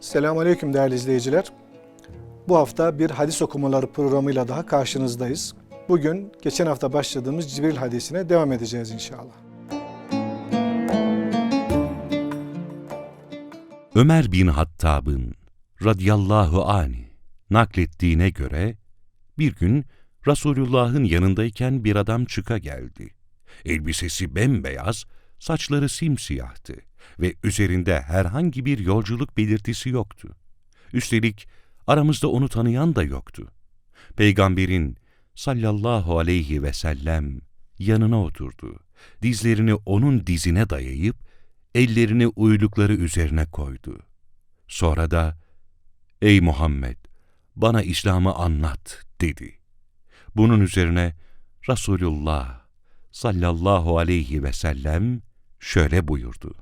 Selamun Aleyküm değerli izleyiciler. Bu hafta bir hadis okumaları programıyla daha karşınızdayız. Bugün geçen hafta başladığımız Cibril hadisine devam edeceğiz inşallah. Ömer bin Hattab'ın radıyallahu ani naklettiğine göre bir gün Resulullah'ın yanındayken bir adam çıka geldi. Elbisesi bembeyaz, saçları simsiyahtı ve üzerinde herhangi bir yolculuk belirtisi yoktu. Üstelik aramızda onu tanıyan da yoktu. Peygamberin sallallahu aleyhi ve sellem yanına oturdu. Dizlerini onun dizine dayayıp ellerini uylukları üzerine koydu. Sonra da, ''Ey Muhammed, bana İslam'ı anlat.'' dedi. Bunun üzerine Resulullah sallallahu aleyhi ve sellem şöyle buyurdu.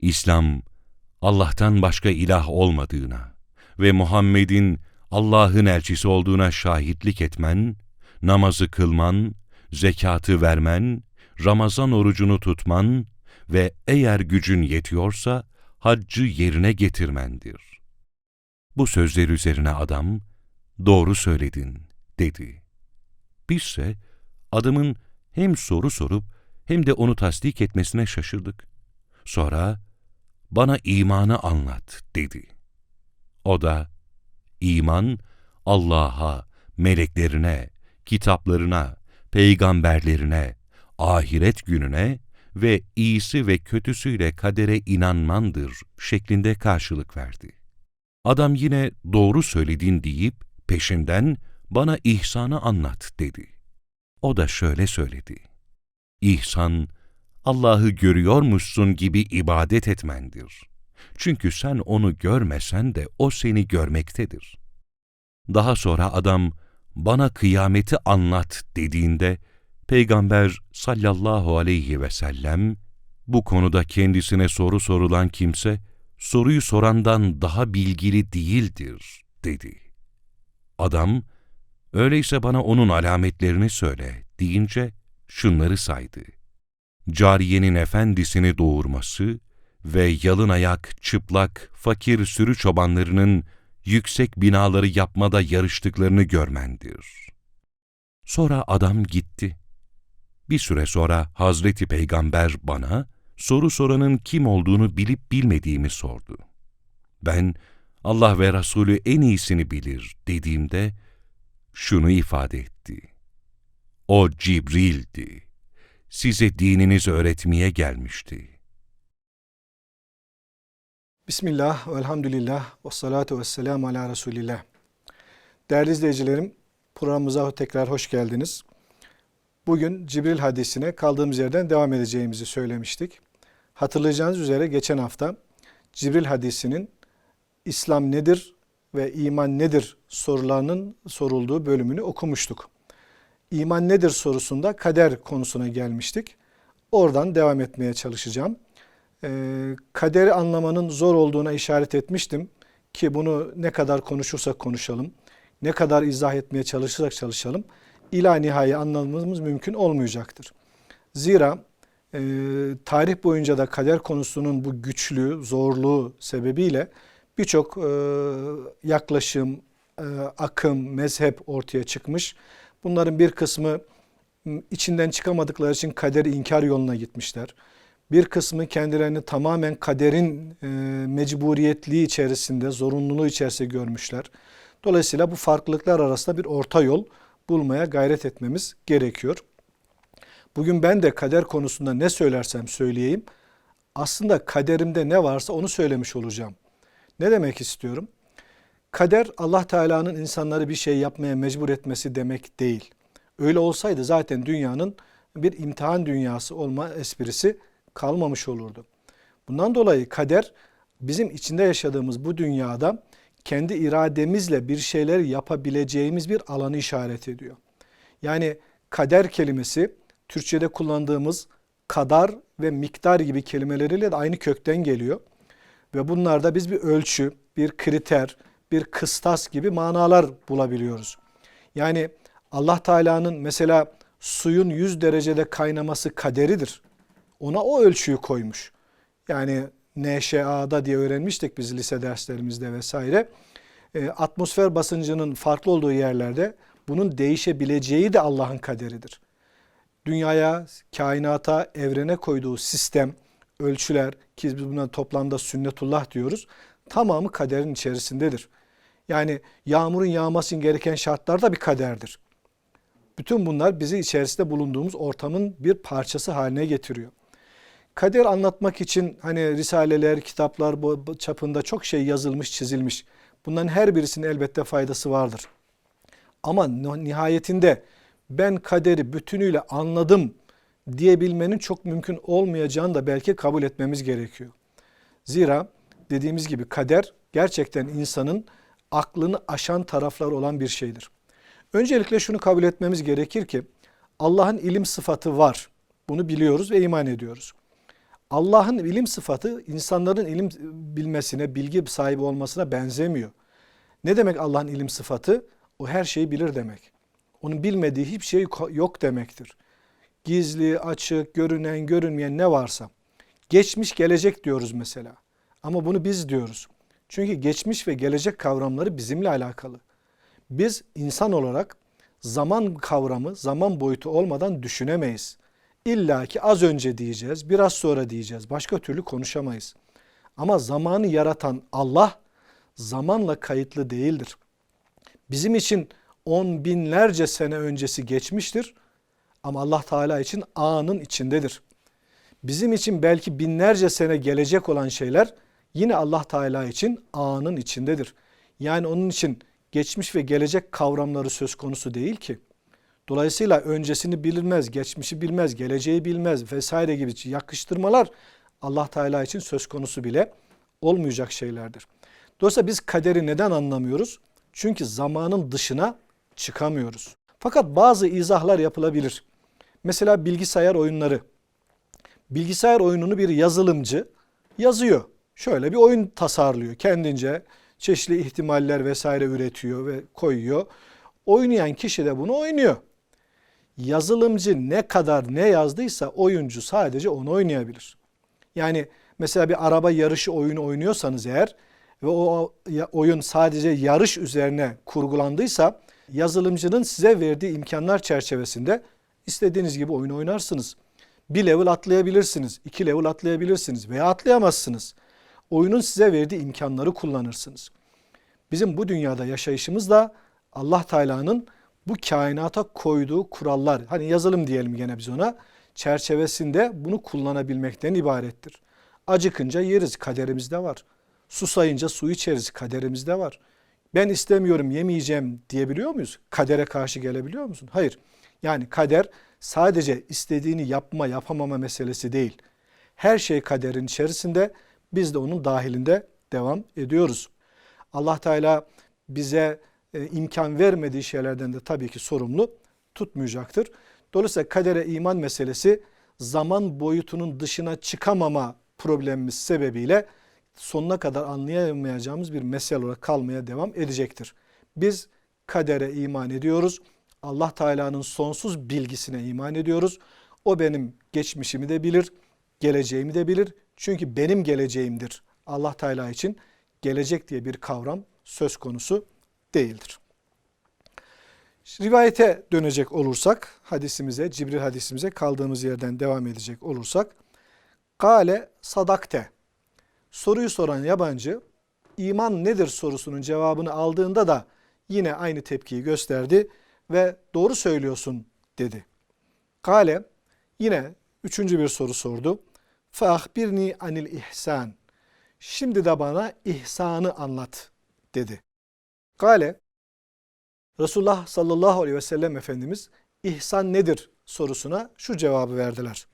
İslam, Allah'tan başka ilah olmadığına ve Muhammed'in Allah'ın elçisi olduğuna şahitlik etmen, namazı kılman, zekatı vermen, Ramazan orucunu tutman ve eğer gücün yetiyorsa haccı yerine getirmendir. Bu sözler üzerine adam, doğru söyledin, dedi. Bizse adamın hem soru sorup hem de onu tasdik etmesine şaşırdık. Sonra, bana imanı anlat, dedi. O da, iman, Allah'a, meleklerine, kitaplarına, peygamberlerine, ahiret gününe ve iyisi ve kötüsüyle kadere inanmandır şeklinde karşılık verdi. Adam yine doğru söyledin deyip peşinden bana ihsanı anlat dedi. O da şöyle söyledi. İhsan, Allah'ı görüyormuşsun gibi ibadet etmendir. Çünkü sen onu görmesen de o seni görmektedir. Daha sonra adam bana kıyameti anlat dediğinde Peygamber sallallahu aleyhi ve sellem bu konuda kendisine soru sorulan kimse soruyu sorandan daha bilgili değildir dedi. Adam öyleyse bana onun alametlerini söyle deyince şunları saydı. Cariyenin efendisini doğurması ve yalın ayak, çıplak, fakir sürü çobanlarının yüksek binaları yapmada yarıştıklarını görmendir. Sonra adam gitti. Bir süre sonra Hazreti Peygamber bana soru soranın kim olduğunu bilip bilmediğimi sordu. Ben Allah ve Resulü en iyisini bilir dediğimde şunu ifade etti. O Cibril'di. Size dininizi öğretmeye gelmişti. Bismillah, velhamdülillah, ve salatu ve selamu ala Resulillah. Değerli izleyicilerim, programımıza tekrar hoş geldiniz. Bugün Cibril hadisine kaldığımız yerden devam edeceğimizi söylemiştik. Hatırlayacağınız üzere geçen hafta Cibril hadisinin İslam nedir ve iman nedir sorularının sorulduğu bölümünü okumuştuk. İman nedir sorusunda kader konusuna gelmiştik. Oradan devam etmeye çalışacağım. Ee, kaderi anlamanın zor olduğuna işaret etmiştim ki bunu ne kadar konuşursak konuşalım, ne kadar izah etmeye çalışırsak çalışalım, ila nihai anlamamız mümkün olmayacaktır. Zira e, tarih boyunca da kader konusunun bu güçlü, zorluğu sebebiyle birçok e, yaklaşım, e, akım, mezhep ortaya çıkmış. Bunların bir kısmı içinden çıkamadıkları için kaderi inkar yoluna gitmişler. Bir kısmı kendilerini tamamen kaderin e, mecburiyetliği içerisinde, zorunluluğu içerisinde görmüşler. Dolayısıyla bu farklılıklar arasında bir orta yol bulmaya gayret etmemiz gerekiyor. Bugün ben de kader konusunda ne söylersem söyleyeyim, aslında kaderimde ne varsa onu söylemiş olacağım. Ne demek istiyorum? Kader Allah Teala'nın insanları bir şey yapmaya mecbur etmesi demek değil. Öyle olsaydı zaten dünyanın bir imtihan dünyası olma esprisi kalmamış olurdu. Bundan dolayı kader bizim içinde yaşadığımız bu dünyada kendi irademizle bir şeyler yapabileceğimiz bir alanı işaret ediyor. Yani kader kelimesi Türkçe'de kullandığımız kadar ve miktar gibi kelimeleriyle de aynı kökten geliyor. Ve bunlarda biz bir ölçü, bir kriter, bir kıstas gibi manalar bulabiliyoruz. Yani Allah Teala'nın mesela suyun 100 derecede kaynaması kaderidir. Ona o ölçüyü koymuş. Yani NŞA'da diye öğrenmiştik biz lise derslerimizde vesaire. E, atmosfer basıncının farklı olduğu yerlerde bunun değişebileceği de Allah'ın kaderidir. Dünyaya, kainata, evrene koyduğu sistem, ölçüler ki biz buna toplamda sünnetullah diyoruz. Tamamı kaderin içerisindedir. Yani yağmurun yağması gereken şartlar da bir kaderdir. Bütün bunlar bizi içerisinde bulunduğumuz ortamın bir parçası haline getiriyor. Kader anlatmak için hani risaleler, kitaplar bu çapında çok şey yazılmış, çizilmiş. Bunların her birisinin elbette faydası vardır. Ama nihayetinde ben kaderi bütünüyle anladım diyebilmenin çok mümkün olmayacağını da belki kabul etmemiz gerekiyor. Zira dediğimiz gibi kader gerçekten insanın aklını aşan taraflar olan bir şeydir. Öncelikle şunu kabul etmemiz gerekir ki Allah'ın ilim sıfatı var. Bunu biliyoruz ve iman ediyoruz. Allah'ın ilim sıfatı insanların ilim bilmesine, bilgi sahibi olmasına benzemiyor. Ne demek Allah'ın ilim sıfatı? O her şeyi bilir demek. Onun bilmediği hiçbir şey yok demektir. Gizli, açık, görünen, görünmeyen ne varsa. Geçmiş, gelecek diyoruz mesela. Ama bunu biz diyoruz. Çünkü geçmiş ve gelecek kavramları bizimle alakalı. Biz insan olarak zaman kavramı, zaman boyutu olmadan düşünemeyiz. İlla ki az önce diyeceğiz, biraz sonra diyeceğiz. Başka türlü konuşamayız. Ama zamanı yaratan Allah zamanla kayıtlı değildir. Bizim için on binlerce sene öncesi geçmiştir ama Allah Teala için anın içindedir. Bizim için belki binlerce sene gelecek olan şeyler yine Allah Teala için anın içindedir. Yani onun için geçmiş ve gelecek kavramları söz konusu değil ki. Dolayısıyla öncesini bilmez, geçmişi bilmez, geleceği bilmez vesaire gibi yakıştırmalar Allah Teala için söz konusu bile olmayacak şeylerdir. Dolayısıyla biz kaderi neden anlamıyoruz? Çünkü zamanın dışına çıkamıyoruz. Fakat bazı izahlar yapılabilir. Mesela bilgisayar oyunları. Bilgisayar oyununu bir yazılımcı yazıyor. Şöyle bir oyun tasarlıyor kendince. Çeşitli ihtimaller vesaire üretiyor ve koyuyor. Oynayan kişi de bunu oynuyor. Yazılımcı ne kadar ne yazdıysa oyuncu sadece onu oynayabilir. Yani mesela bir araba yarışı oyunu oynuyorsanız eğer ve o oyun sadece yarış üzerine kurgulandıysa yazılımcının size verdiği imkanlar çerçevesinde istediğiniz gibi oyun oynarsınız. Bir level atlayabilirsiniz, iki level atlayabilirsiniz veya atlayamazsınız. Oyunun size verdiği imkanları kullanırsınız. Bizim bu dünyada yaşayışımız da Allah Teala'nın bu kainata koyduğu kurallar, hani yazılım diyelim gene biz ona, çerçevesinde bunu kullanabilmekten ibarettir. Acıkınca yeriz, kaderimizde var. Susayınca su içeriz, kaderimizde var. Ben istemiyorum, yemeyeceğim diyebiliyor muyuz? Kadere karşı gelebiliyor musun? Hayır. Yani kader sadece istediğini yapma, yapamama meselesi değil. Her şey kaderin içerisinde, biz de onun dahilinde devam ediyoruz. Allah Teala bize e, imkan vermediği şeylerden de tabii ki sorumlu tutmayacaktır. Dolayısıyla kadere iman meselesi zaman boyutunun dışına çıkamama problemimiz sebebiyle sonuna kadar anlayamayacağımız bir mesele olarak kalmaya devam edecektir. Biz kadere iman ediyoruz. Allah Teala'nın sonsuz bilgisine iman ediyoruz. O benim geçmişimi de bilir, geleceğimi de bilir. Çünkü benim geleceğimdir. Allah Teala için gelecek diye bir kavram söz konusu değildir. Rivayete dönecek olursak, hadisimize, Cibril hadisimize kaldığımız yerden devam edecek olursak, Kale sadakte. Soruyu soran yabancı, iman nedir sorusunun cevabını aldığında da yine aynı tepkiyi gösterdi ve doğru söylüyorsun dedi. Kale yine üçüncü bir soru sordu. Fahbirni anil ihsan. Şimdi de bana ihsanı anlat dedi. Kale Resulullah sallallahu aleyhi ve sellem Efendimiz ihsan nedir sorusuna şu cevabı verdiler.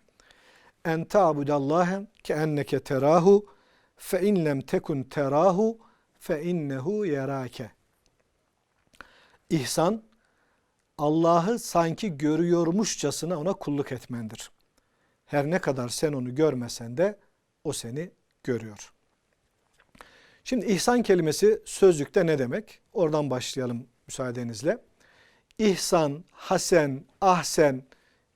En ta'budallahe ke enneke terahu fe in lem tekun terahu fe innehu yerake. İhsan Allah'ı sanki görüyormuşçasına ona kulluk etmendir. Her ne kadar sen onu görmesen de o seni görüyor. Şimdi ihsan kelimesi sözlükte ne demek? Oradan başlayalım müsaadenizle. İhsan, hasen, ahsen,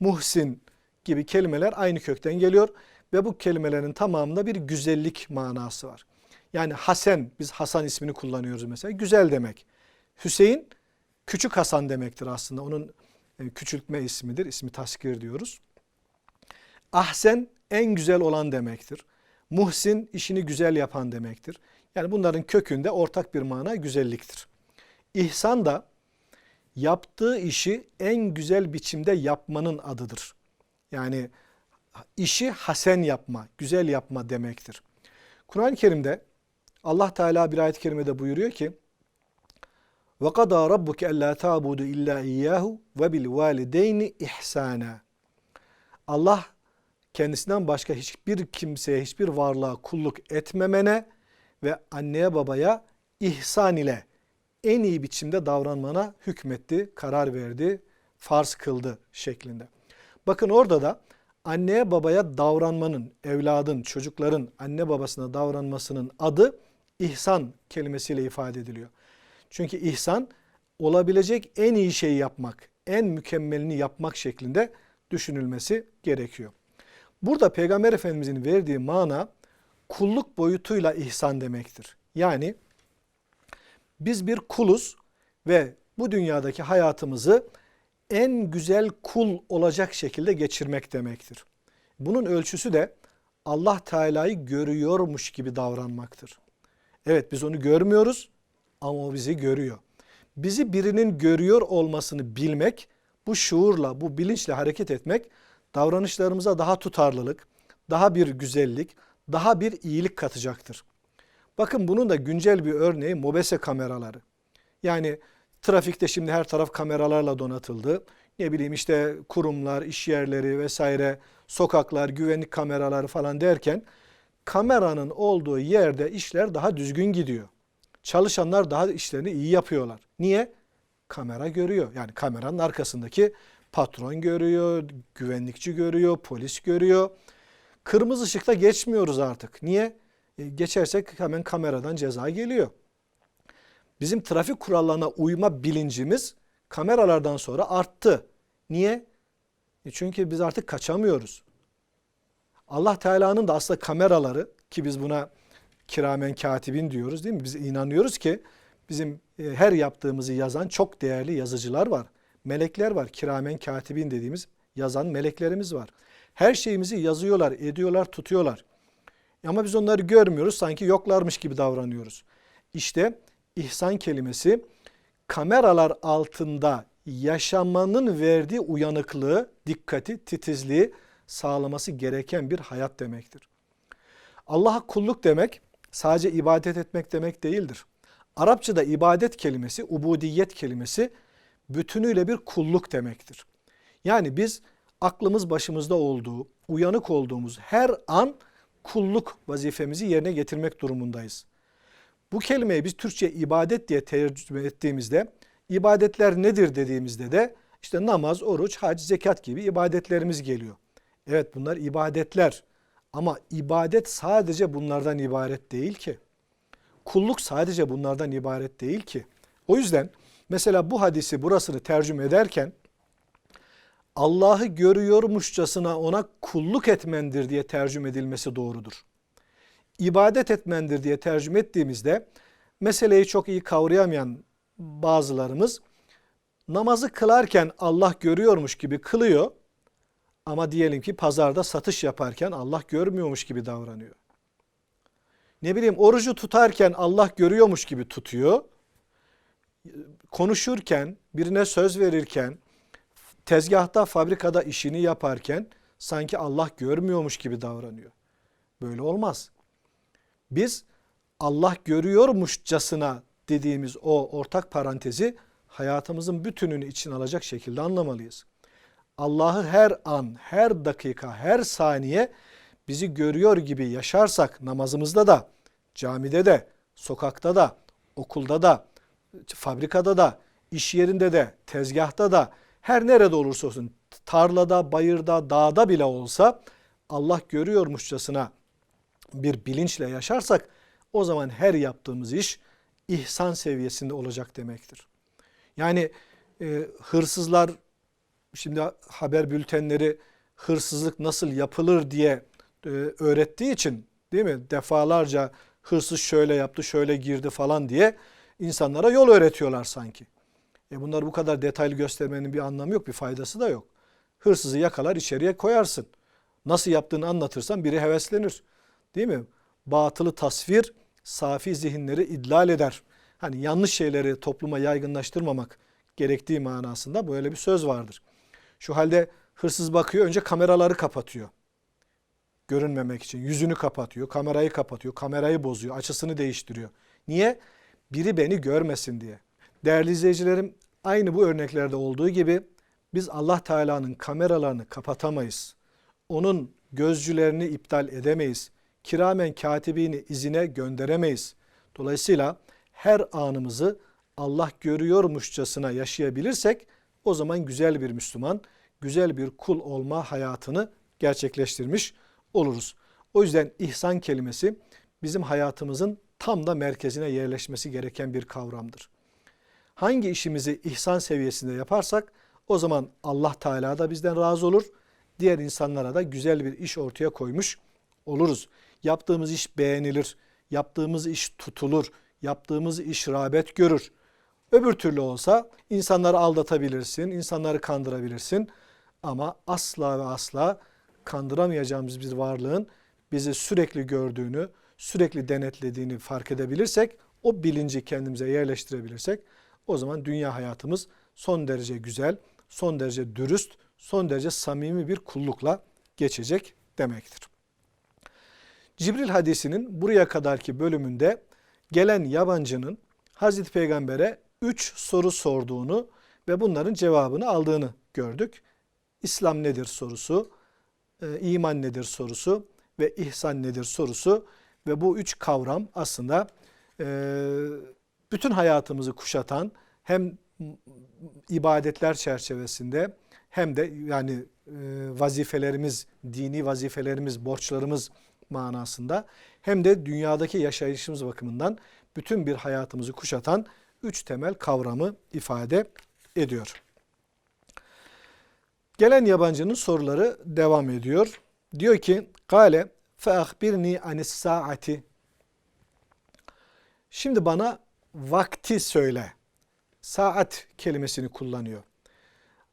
muhsin gibi kelimeler aynı kökten geliyor ve bu kelimelerin tamamında bir güzellik manası var. Yani Hasan, biz Hasan ismini kullanıyoruz mesela, güzel demek. Hüseyin, küçük Hasan demektir aslında. Onun e, küçültme ismidir, ismi taskir diyoruz. Ahsen, en güzel olan demektir. Muhsin, işini güzel yapan demektir. Yani bunların kökünde ortak bir mana güzelliktir. İhsan da yaptığı işi en güzel biçimde yapmanın adıdır. Yani işi hasen yapma, güzel yapma demektir. Kur'an-ı Kerim'de Allah Teala bir ayet-i kerimede buyuruyor ki alla ta'budu illa iyyahu ve bil valideyni ihsana. Allah kendisinden başka hiçbir kimseye, hiçbir varlığa kulluk etmemene ve anneye babaya ihsan ile en iyi biçimde davranmana hükmetti, karar verdi, farz kıldı şeklinde. Bakın orada da anneye babaya davranmanın, evladın, çocukların anne babasına davranmasının adı ihsan kelimesiyle ifade ediliyor. Çünkü ihsan olabilecek en iyi şeyi yapmak, en mükemmelini yapmak şeklinde düşünülmesi gerekiyor. Burada Peygamber Efendimizin verdiği mana kulluk boyutuyla ihsan demektir. Yani biz bir kuluz ve bu dünyadaki hayatımızı en güzel kul olacak şekilde geçirmek demektir. Bunun ölçüsü de Allah Teala'yı görüyormuş gibi davranmaktır. Evet biz onu görmüyoruz ama o bizi görüyor. Bizi birinin görüyor olmasını bilmek, bu şuurla, bu bilinçle hareket etmek davranışlarımıza daha tutarlılık, daha bir güzellik, daha bir iyilik katacaktır. Bakın bunun da güncel bir örneği mobese kameraları. Yani trafikte şimdi her taraf kameralarla donatıldı. Ne bileyim işte kurumlar, iş yerleri vesaire, sokaklar, güvenlik kameraları falan derken kameranın olduğu yerde işler daha düzgün gidiyor. Çalışanlar daha işlerini iyi yapıyorlar. Niye? Kamera görüyor. Yani kameranın arkasındaki patron görüyor, güvenlikçi görüyor, polis görüyor. Kırmızı ışıkta geçmiyoruz artık. Niye? E, geçersek hemen kameradan ceza geliyor. Bizim trafik kurallarına uyma bilincimiz kameralardan sonra arttı. Niye? E çünkü biz artık kaçamıyoruz. Allah Teala'nın da aslında kameraları ki biz buna kiramen katibin diyoruz değil mi? Biz inanıyoruz ki bizim e, her yaptığımızı yazan çok değerli yazıcılar var. Melekler var. Kiramen katibin dediğimiz yazan meleklerimiz var. Her şeyimizi yazıyorlar, ediyorlar, tutuyorlar. Ama biz onları görmüyoruz. Sanki yoklarmış gibi davranıyoruz. İşte ihsan kelimesi kameralar altında yaşamanın verdiği uyanıklığı, dikkati, titizliği sağlaması gereken bir hayat demektir. Allah'a kulluk demek sadece ibadet etmek demek değildir. Arapçada ibadet kelimesi, ubudiyet kelimesi bütünüyle bir kulluk demektir. Yani biz aklımız başımızda olduğu, uyanık olduğumuz her an kulluk vazifemizi yerine getirmek durumundayız. Bu kelimeyi biz Türkçe ibadet diye tercüme ettiğimizde ibadetler nedir dediğimizde de işte namaz, oruç, hac, zekat gibi ibadetlerimiz geliyor. Evet bunlar ibadetler ama ibadet sadece bunlardan ibaret değil ki. Kulluk sadece bunlardan ibaret değil ki. O yüzden mesela bu hadisi burasını tercüme ederken Allah'ı görüyormuşçasına ona kulluk etmendir diye tercüme edilmesi doğrudur. İbadet etmendir diye tercüme ettiğimizde meseleyi çok iyi kavrayamayan bazılarımız namazı kılarken Allah görüyormuş gibi kılıyor ama diyelim ki pazarda satış yaparken Allah görmüyormuş gibi davranıyor. Ne bileyim orucu tutarken Allah görüyormuş gibi tutuyor. Konuşurken, birine söz verirken, tezgahta, fabrikada işini yaparken sanki Allah görmüyormuş gibi davranıyor. Böyle olmaz. Biz Allah görüyormuşçasına dediğimiz o ortak parantezi hayatımızın bütününü için alacak şekilde anlamalıyız. Allah'ı her an, her dakika, her saniye bizi görüyor gibi yaşarsak namazımızda da, camide de, sokakta da, okulda da, fabrikada da, iş yerinde de, tezgahta da, her nerede olursa olsun, tarlada, bayırda, dağda bile olsa Allah görüyormuşçasına bir bilinçle yaşarsak o zaman her yaptığımız iş ihsan seviyesinde olacak demektir. Yani e, hırsızlar şimdi haber bültenleri hırsızlık nasıl yapılır diye e, öğrettiği için değil mi? Defalarca hırsız şöyle yaptı, şöyle girdi falan diye insanlara yol öğretiyorlar sanki. E bunları bu kadar detaylı göstermenin bir anlamı yok, bir faydası da yok. Hırsızı yakalar içeriye koyarsın. Nasıl yaptığını anlatırsan biri heveslenir. Değil mi? Batılı tasvir safi zihinleri idlal eder. Hani yanlış şeyleri topluma yaygınlaştırmamak gerektiği manasında böyle bir söz vardır. Şu halde hırsız bakıyor önce kameraları kapatıyor. Görünmemek için yüzünü kapatıyor, kamerayı kapatıyor, kamerayı bozuyor, açısını değiştiriyor. Niye? Biri beni görmesin diye. Değerli izleyicilerim aynı bu örneklerde olduğu gibi biz Allah Teala'nın kameralarını kapatamayız. Onun gözcülerini iptal edemeyiz. Kiramen katibini izine gönderemeyiz. Dolayısıyla her anımızı Allah görüyormuşçasına yaşayabilirsek o zaman güzel bir Müslüman, güzel bir kul olma hayatını gerçekleştirmiş oluruz. O yüzden ihsan kelimesi bizim hayatımızın tam da merkezine yerleşmesi gereken bir kavramdır. Hangi işimizi ihsan seviyesinde yaparsak o zaman Allah Teala da bizden razı olur. Diğer insanlara da güzel bir iş ortaya koymuş oluruz. Yaptığımız iş beğenilir, yaptığımız iş tutulur, yaptığımız iş rağbet görür. Öbür türlü olsa insanları aldatabilirsin, insanları kandırabilirsin ama asla ve asla kandıramayacağımız bir varlığın bizi sürekli gördüğünü, sürekli denetlediğini fark edebilirsek, o bilinci kendimize yerleştirebilirsek o zaman dünya hayatımız son derece güzel, son derece dürüst, son derece samimi bir kullukla geçecek demektir. Cibril hadisinin buraya kadarki bölümünde gelen yabancının Hazreti Peygamber'e üç soru sorduğunu ve bunların cevabını aldığını gördük. İslam nedir sorusu, e, iman nedir sorusu ve ihsan nedir sorusu ve bu üç kavram aslında e, bütün hayatımızı kuşatan hem ibadetler çerçevesinde hem de yani e, vazifelerimiz, dini vazifelerimiz, borçlarımız manasında hem de dünyadaki yaşayışımız bakımından bütün bir hayatımızı kuşatan üç temel kavramı ifade ediyor. Gelen yabancının soruları devam ediyor. Diyor ki, Kale feahbirni anis saati. Şimdi bana vakti söyle. Saat kelimesini kullanıyor.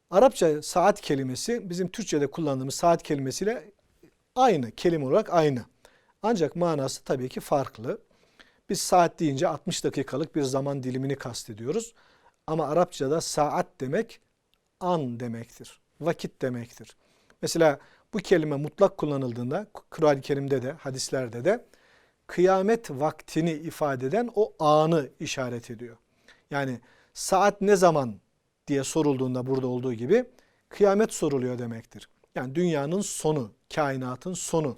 Arapça saat kelimesi bizim Türkçe'de kullandığımız saat kelimesiyle aynı, kelime olarak aynı. Ancak manası tabii ki farklı. Biz saat deyince 60 dakikalık bir zaman dilimini kastediyoruz. Ama Arapçada saat demek an demektir. Vakit demektir. Mesela bu kelime mutlak kullanıldığında Kur'an-ı Kerim'de de hadislerde de kıyamet vaktini ifade eden o anı işaret ediyor. Yani saat ne zaman diye sorulduğunda burada olduğu gibi kıyamet soruluyor demektir. Yani dünyanın sonu, kainatın sonu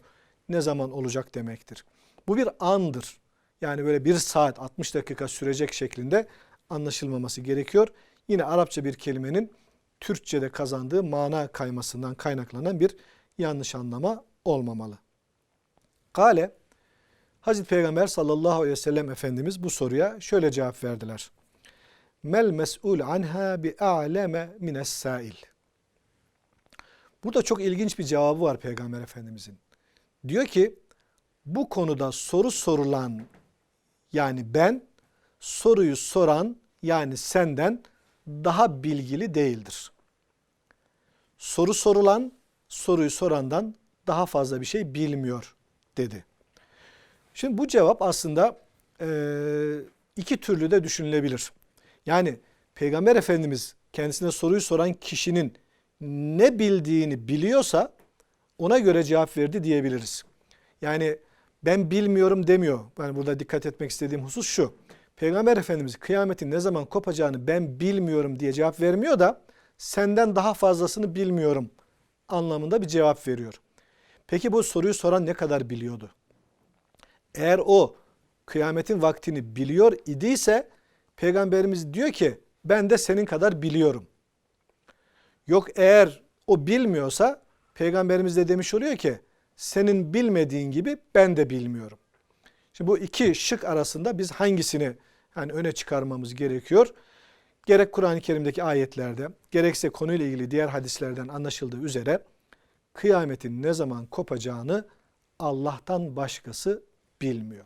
ne zaman olacak demektir. Bu bir andır. Yani böyle bir saat 60 dakika sürecek şeklinde anlaşılmaması gerekiyor. Yine Arapça bir kelimenin Türkçe'de kazandığı mana kaymasından kaynaklanan bir yanlış anlama olmamalı. Kale Hazreti Peygamber sallallahu aleyhi ve sellem Efendimiz bu soruya şöyle cevap verdiler. Mel mes'ul anha bi a'leme mines sail. Burada çok ilginç bir cevabı var Peygamber Efendimizin. Diyor ki bu konuda soru sorulan yani ben soruyu soran yani senden daha bilgili değildir. Soru sorulan soruyu sorandan daha fazla bir şey bilmiyor dedi. Şimdi bu cevap aslında e, iki türlü de düşünülebilir. Yani Peygamber Efendimiz kendisine soruyu soran kişinin ne bildiğini biliyorsa ona göre cevap verdi diyebiliriz. Yani ben bilmiyorum demiyor. Yani burada dikkat etmek istediğim husus şu. Peygamber Efendimiz kıyametin ne zaman kopacağını ben bilmiyorum diye cevap vermiyor da senden daha fazlasını bilmiyorum anlamında bir cevap veriyor. Peki bu soruyu soran ne kadar biliyordu? Eğer o kıyametin vaktini biliyor idiyse peygamberimiz diyor ki ben de senin kadar biliyorum. Yok eğer o bilmiyorsa peygamberimiz de demiş oluyor ki senin bilmediğin gibi ben de bilmiyorum. Şimdi bu iki şık arasında biz hangisini yani öne çıkarmamız gerekiyor? Gerek Kur'an-ı Kerim'deki ayetlerde, gerekse konuyla ilgili diğer hadislerden anlaşıldığı üzere kıyametin ne zaman kopacağını Allah'tan başkası bilmiyor.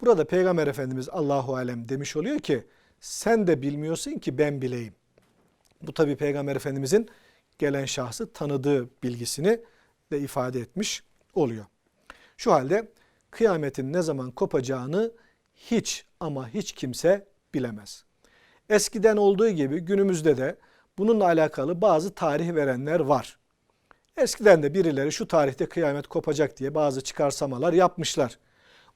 Burada Peygamber Efendimiz Allahu alem demiş oluyor ki sen de bilmiyorsun ki ben bileyim. Bu tabi Peygamber Efendimizin gelen şahsı tanıdığı bilgisini de ifade etmiş oluyor. Şu halde kıyametin ne zaman kopacağını hiç ama hiç kimse bilemez. Eskiden olduğu gibi günümüzde de bununla alakalı bazı tarih verenler var. Eskiden de birileri şu tarihte kıyamet kopacak diye bazı çıkarsamalar yapmışlar.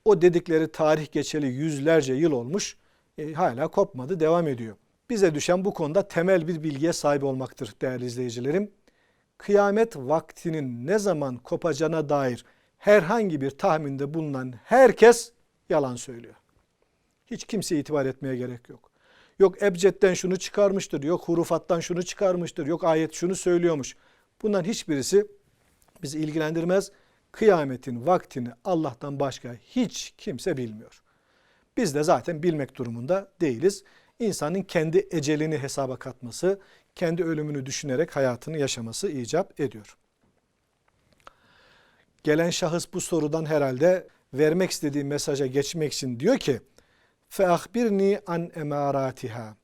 O dedikleri tarih geçeli yüzlerce yıl olmuş, e, hala kopmadı, devam ediyor. Bize düşen bu konuda temel bir bilgiye sahip olmaktır değerli izleyicilerim. Kıyamet vaktinin ne zaman kopacağına dair herhangi bir tahminde bulunan herkes yalan söylüyor. Hiç kimseye itibar etmeye gerek yok. Yok ebcetten şunu çıkarmıştır, yok hurufattan şunu çıkarmıştır, yok ayet şunu söylüyormuş. Bunların hiçbirisi bizi ilgilendirmez Kıyametin vaktini Allah'tan başka hiç kimse bilmiyor. Biz de zaten bilmek durumunda değiliz. İnsanın kendi ecelini hesaba katması, kendi ölümünü düşünerek hayatını yaşaması icap ediyor. Gelen şahıs bu sorudan herhalde vermek istediği mesaja geçmek için diyor ki فَاَخْبِرْنِي an emaratiha.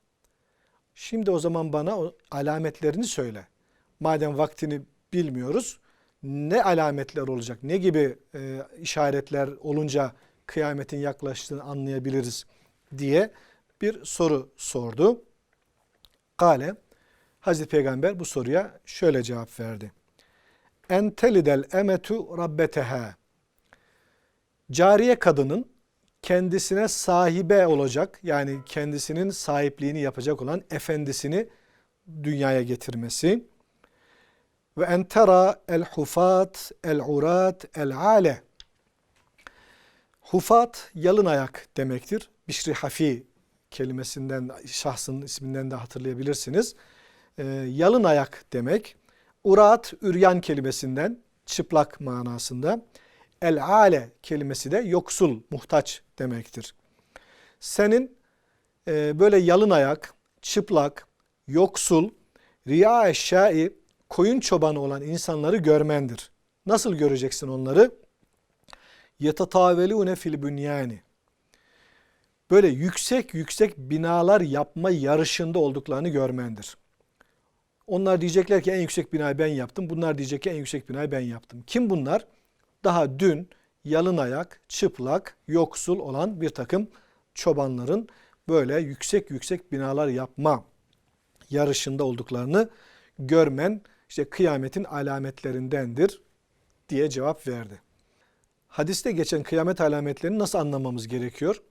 Şimdi o zaman bana o alametlerini söyle. Madem vaktini bilmiyoruz, ne alametler olacak, ne gibi e, işaretler olunca kıyametin yaklaştığını anlayabiliriz diye bir soru sordu. Kale, Hazreti Peygamber bu soruya şöyle cevap verdi. Entelidel emetu rabbeteha. Cariye kadının kendisine sahibe olacak yani kendisinin sahipliğini yapacak olan efendisini dünyaya getirmesi ve entera el hufat el urat el ale hufat yalın ayak demektir. Bişri hafi kelimesinden şahsın isminden de hatırlayabilirsiniz. Ee, yalın ayak demek. Urat üryan kelimesinden çıplak manasında. El ale kelimesi de yoksul, muhtaç demektir. Senin e, böyle yalın ayak, çıplak, yoksul, riya eşyai, koyun çobanı olan insanları görmendir. Nasıl göreceksin onları? Yetatavelune fil bünyani. Böyle yüksek yüksek binalar yapma yarışında olduklarını görmendir. Onlar diyecekler ki en yüksek binayı ben yaptım. Bunlar diyecek ki en yüksek binayı ben yaptım. Kim bunlar? Daha dün yalın ayak, çıplak, yoksul olan bir takım çobanların böyle yüksek yüksek binalar yapma yarışında olduklarını görmen işte kıyametin alametlerindendir diye cevap verdi. Hadiste geçen kıyamet alametlerini nasıl anlamamız gerekiyor?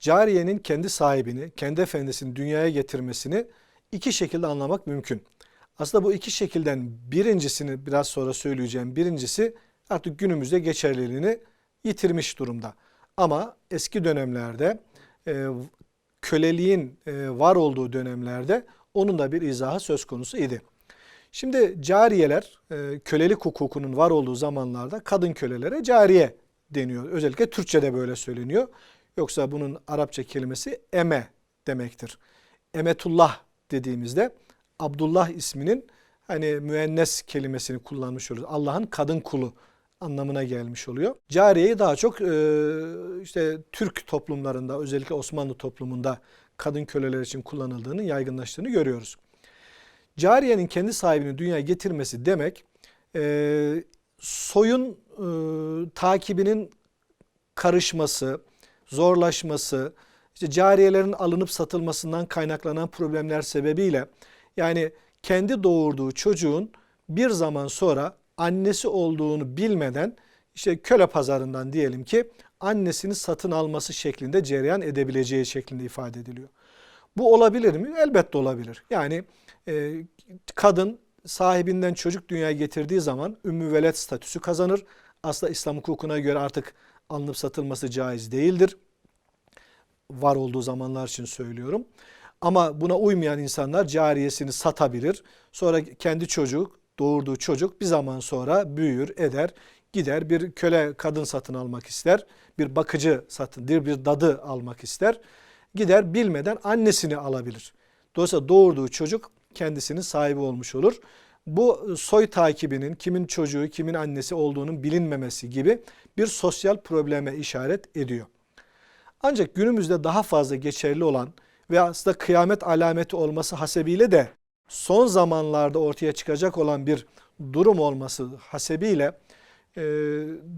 Cariyenin kendi sahibini, kendi efendisini dünyaya getirmesini iki şekilde anlamak mümkün. Aslında bu iki şekilden birincisini biraz sonra söyleyeceğim. Birincisi artık günümüzde geçerliliğini yitirmiş durumda. Ama eski dönemlerde e, köleliğin e, var olduğu dönemlerde onun da bir izahı söz konusu idi. Şimdi cariyeler e, kölelik hukukunun var olduğu zamanlarda kadın kölelere cariye deniyor. Özellikle Türkçe'de böyle söyleniyor. Yoksa bunun Arapça kelimesi eme demektir. Emetullah dediğimizde Abdullah isminin hani müennes kelimesini kullanmış oluyoruz. Allah'ın kadın kulu anlamına gelmiş oluyor. Cariyeyi daha çok e, işte Türk toplumlarında özellikle Osmanlı toplumunda kadın köleler için kullanıldığını yaygınlaştığını görüyoruz. Cariyenin kendi sahibini dünyaya getirmesi demek e, soyun e, takibinin karışması, zorlaşması, işte cariyelerin alınıp satılmasından kaynaklanan problemler sebebiyle yani kendi doğurduğu çocuğun bir zaman sonra annesi olduğunu bilmeden işte köle pazarından diyelim ki annesini satın alması şeklinde cereyan edebileceği şeklinde ifade ediliyor. Bu olabilir mi? Elbette olabilir. Yani e, kadın sahibinden çocuk dünyaya getirdiği zaman ümmü veled statüsü kazanır. Aslında İslam hukukuna göre artık alınıp satılması caiz değildir. var olduğu zamanlar için söylüyorum. Ama buna uymayan insanlar cariyesini satabilir. Sonra kendi çocuk, doğurduğu çocuk bir zaman sonra büyür, eder, gider bir köle kadın satın almak ister. Bir bakıcı satın, bir, bir dadı almak ister. Gider bilmeden annesini alabilir. Dolayısıyla doğurduğu çocuk kendisinin sahibi olmuş olur. Bu soy takibinin kimin çocuğu, kimin annesi olduğunun bilinmemesi gibi bir sosyal probleme işaret ediyor. Ancak günümüzde daha fazla geçerli olan ve aslında kıyamet alameti olması hasebiyle de son zamanlarda ortaya çıkacak olan bir durum olması hasebiyle e,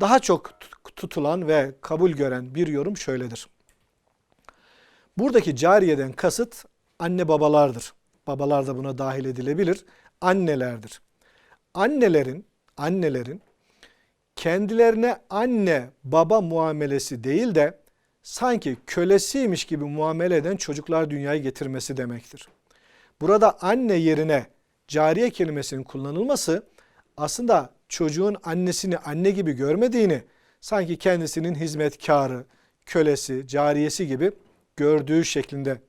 daha çok tutulan ve kabul gören bir yorum şöyledir. Buradaki cariyeden kasıt anne babalardır. Babalar da buna dahil edilebilir. Annelerdir. Annelerin, annelerin kendilerine anne baba muamelesi değil de sanki kölesiymiş gibi muamele eden çocuklar dünyaya getirmesi demektir. Burada anne yerine cariye kelimesinin kullanılması aslında çocuğun annesini anne gibi görmediğini, sanki kendisinin hizmetkarı, kölesi, cariyesi gibi gördüğü şeklinde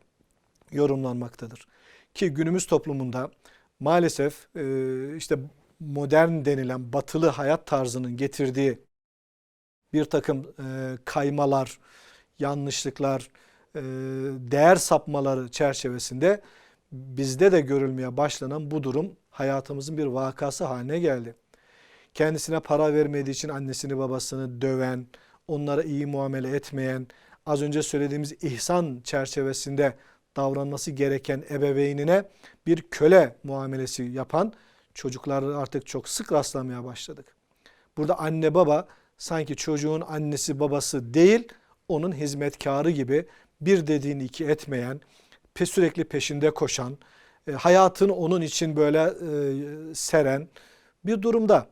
yorumlanmaktadır. Ki günümüz toplumunda maalesef işte modern denilen batılı hayat tarzının getirdiği bir takım kaymalar, yanlışlıklar, değer sapmaları çerçevesinde bizde de görülmeye başlanan bu durum hayatımızın bir vakası haline geldi. Kendisine para vermediği için annesini babasını döven, onlara iyi muamele etmeyen, az önce söylediğimiz ihsan çerçevesinde davranması gereken ebeveynine bir köle muamelesi yapan çocukları artık çok sık rastlamaya başladık. Burada anne baba sanki çocuğun annesi babası değil, onun hizmetkarı gibi bir dediğini iki etmeyen, sürekli peşinde koşan, hayatını onun için böyle e, seren bir durumda.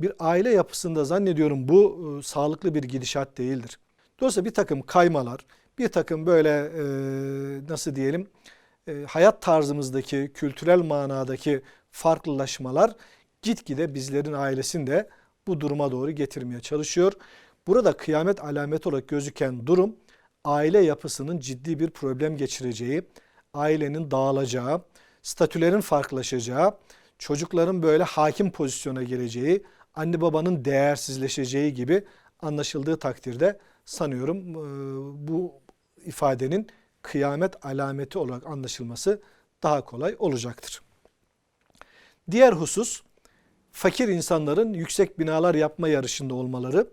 Bir aile yapısında zannediyorum bu e, sağlıklı bir gidişat değildir. Dolayısıyla bir takım kaymalar, bir takım böyle e, nasıl diyelim e, hayat tarzımızdaki kültürel manadaki farklılaşmalar gitgide bizlerin ailesini de bu duruma doğru getirmeye çalışıyor. Burada kıyamet alameti olarak gözüken durum aile yapısının ciddi bir problem geçireceği, ailenin dağılacağı, statülerin farklılaşacağı, çocukların böyle hakim pozisyona geleceği, anne babanın değersizleşeceği gibi anlaşıldığı takdirde sanıyorum bu ifadenin kıyamet alameti olarak anlaşılması daha kolay olacaktır. Diğer husus fakir insanların yüksek binalar yapma yarışında olmaları.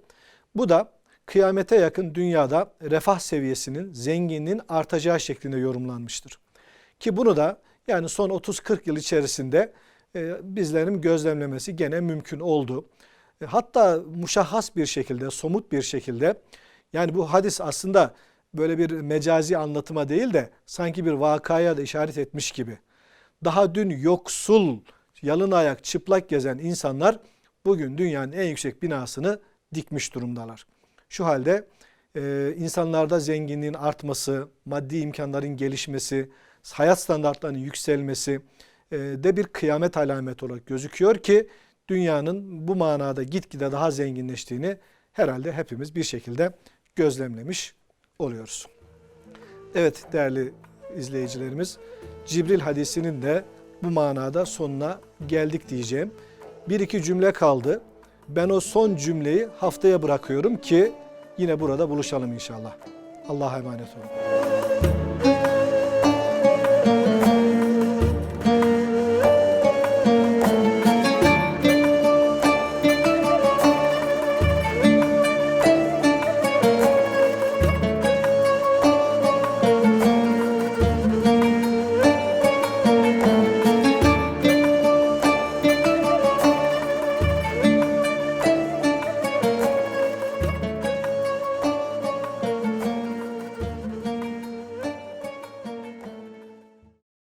Bu da kıyamete yakın dünyada refah seviyesinin, zenginliğin artacağı şeklinde yorumlanmıştır. Ki bunu da yani son 30-40 yıl içerisinde bizlerin gözlemlemesi gene mümkün oldu. Hatta muşahhas bir şekilde, somut bir şekilde yani bu hadis aslında böyle bir mecazi anlatıma değil de sanki bir vakaya da işaret etmiş gibi. Daha dün yoksul, yalın ayak, çıplak gezen insanlar bugün dünyanın en yüksek binasını dikmiş durumdalar. Şu halde e, insanlarda zenginliğin artması, maddi imkanların gelişmesi, hayat standartlarının yükselmesi e, de bir kıyamet alameti olarak gözüküyor ki dünyanın bu manada gitgide daha zenginleştiğini herhalde hepimiz bir şekilde gözlemlemiş oluyoruz. Evet değerli izleyicilerimiz Cibril hadisinin de bu manada sonuna geldik diyeceğim. Bir iki cümle kaldı. Ben o son cümleyi haftaya bırakıyorum ki yine burada buluşalım inşallah. Allah'a emanet olun.